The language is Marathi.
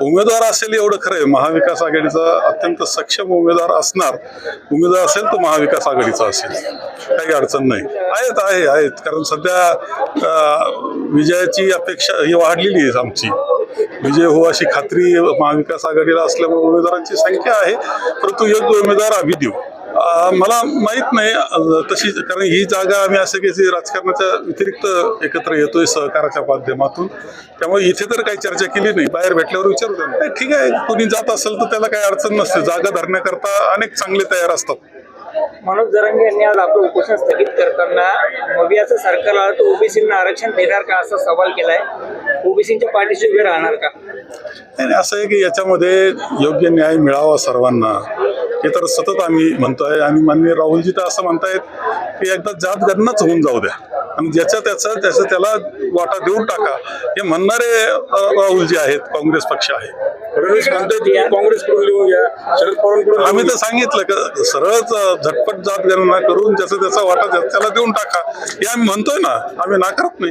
उमेदवार असेल एवढं खरं आहे. महाविकास आघाडीचा अत्यंत सक्षम उमेदवार असणार उमेदवार असेल तो महाविकास आघाडीचा असेल. काही अडचण नाही. आहेत आहे आहेत. कारण सध्या विजयाची अपेक्षा ही वाढलेली आहे आमची. विजय हो अशी खात्री महाविकास आघाडीला असल्यामुळे उमेदवारांची संख्या आहे. परंतु योग्य उमेदवार आम्ही देऊ. मला माहीत नाही तशी कारण ही जागा आम्ही असं की जी राजकारणाच्या व्यतिरिक्त एकत्र येतोय सहकाराच्या माध्यमातून. त्यामुळे इथे तर काही चर्चा केली नाही बाहेर भेटल्यावर विचारू त्यांना. नाही, ठीक आहे कोणी जात असेल तर त्याला काही अडचण नसते जागा धरण्याकरता अनेक चांगले तयार असतात. मनोज जरांगे यांनी आज आपलं उपोषण स्थगित करताना मवियाचं सरकार आलं तर ओबीसींना आरक्षण देणार का असा सवाल केलाय? ओबीसीच्या पाठीशी उभे राहणार का? नाही, असं आहे की याच्यामध्ये योग्य न्याय मिळावा सर्वांना. हे तर सतत आम्ही म्हणतोय. आणि माननीय राहुलजी तर असं म्हणतायत की एकदा जात गणनाच होऊन जाऊ द्या. आणि ज्याच्या त्याचा त्याचं त्याला वाटा देऊन टाका. हे म्हणणारे राहुलजी आहेत काँग्रेस पक्ष आहे. आम्ही तर सांगितलं की सरळच झटपट जात गणना करून ज्याचा त्याचा वाटा त्या- त्याला देऊन टाका. हे आम्ही म्हणतोय ना आम्ही नाकारत नाही.